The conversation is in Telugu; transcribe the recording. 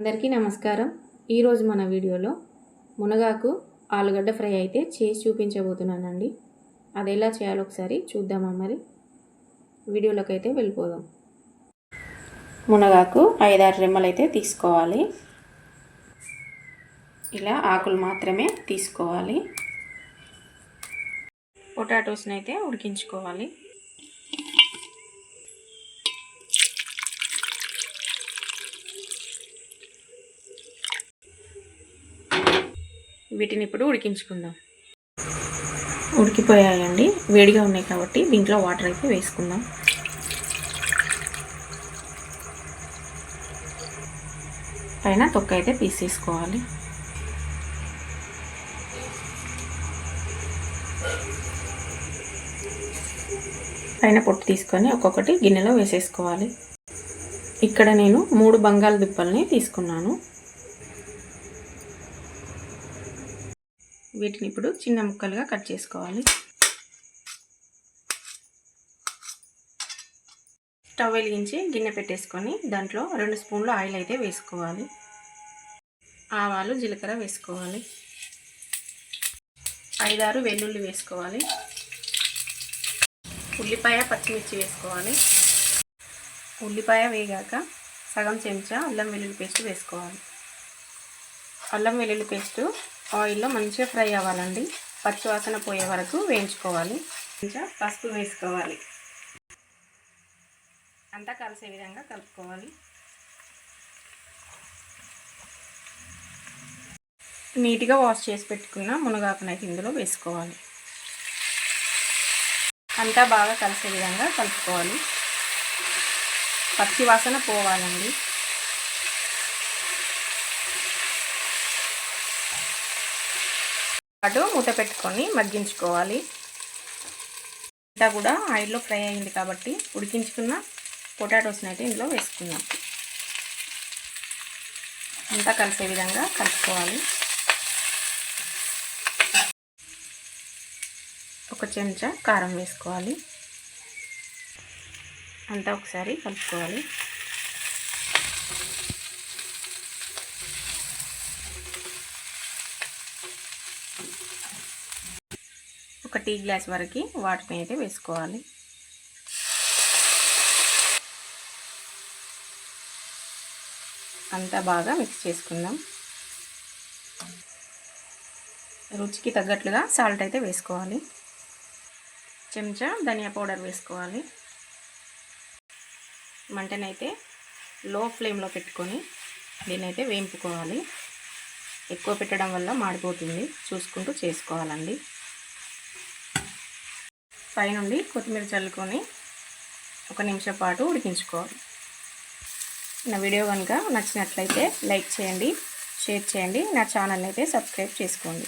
అందరికీ నమస్కారం. ఈరోజు మన వీడియోలో మునగాకు ఆలుగడ్డ ఫ్రై అయితే చేసి చూపించబోతున్నానండి. అది ఎలా చేయాలో ఒకసారి చూద్దామా మరి? వీడియోలోకి అయితే వెళ్ళిపోదాం. మునగాకు ఐదారు రెమ్మలు అయితే తీసుకోవాలి. ఇలా ఆకులు మాత్రమే తీసుకోవాలి. పొటాటోస్ని అయితే ఉడికించుకోవాలి. వీటిని ఇప్పుడు ఉడికించుకుందాం. ఉడికిపోయాయండి. వేడిగా ఉన్నాయి కాబట్టి దీంట్లో వాటర్ అయితే వేసుకుందాం. పైన తొక్క అయితే తీసేసుకోవాలి పైన పొట్టు తీసుకొని ఒక్కొక్కటి గిన్నెలో వేసేసుకోవాలి. ఇక్కడ నేను మూడు బంగాళదుంపల్ని తీసుకున్నాను. వీటిని ఇప్పుడు చిన్న ముక్కలుగా కట్ చేసుకోవాలి. స్టవ్ వెలిగించి గిన్నె పెట్టేసుకొని దాంట్లో రెండు స్పూన్లు ఆయిల్ అయితే వేసుకోవాలి. ఆవాలు జీలకర్ర వేసుకోవాలి. ఐదారు వెల్లుల్లి వేసుకోవాలి. ఉల్లిపాయ పచ్చిమిర్చి వేసుకోవాలి. ఉల్లిపాయ వేగాక సగం చెంచా అల్లం వెల్లుల్లి పేస్ట్ వేసుకోవాలి. అల్లం వెల్లుల్లి పేస్టు ఆయిల్లో మంచిగా ఫ్రై అవ్వాలండి. పచ్చివాసన పోయే వరకు వేయించుకోవాలి. కొంచెం పసుపు వేసుకోవాలి. అంతా కలిసే విధంగా కలుపుకోవాలి. నీట్గా వాష్ చేసి పెట్టుకున్న మునగాకునైతే ఇందులో వేసుకోవాలి. అంతా బాగా కలిసే విధంగా కలుపుకోవాలి. పచ్చి వాసన పోవాలండి. పాటు మూత పెట్టుకొని మగ్గించుకోవాలి. అంతా కూడా ఆయిల్లో ఫ్రై అయింది కాబట్టి ఉడికించుకున్న పొటాటోస్ని అయితే ఇందులో వేసుకుందాం. అంతా కలిసే విధంగా కలుపుకోవాలి. ఒక చెంచా కారం వేసుకోవాలి. అంతా ఒకసారి కలుపుకోవాలి. ఒక టీ గ్లాస్ వరకు వాటర్ని అయితే వేసుకోవాలి. అంతా బాగా మిక్స్ చేసుకుందాం. రుచికి తగ్గట్లుగా సాల్ట్ అయితే వేసుకోవాలి. చెంచా ధనియా పౌడర్ వేసుకోవాలి. మంటనైతే లో ఫ్లేమ్లో పెట్టుకొని దీన్ని అయితే వేయింపుకోవాలి ఎక్కువ పెట్టడం వల్ల మాడిపోతుంది. చూసుకుంటూ చేసుకోవాలండి. పైనుండి కొత్తిమీర చల్లుకొని ఒక నిమిషం పాటు ఉడికించుకోవాలి. నా వీడియో కనుక నచ్చినట్లయితే లైక్ చేయండి షేర్ చేయండి. నా ఛానల్ని అయితే సబ్స్క్రైబ్ చేసుకోండి.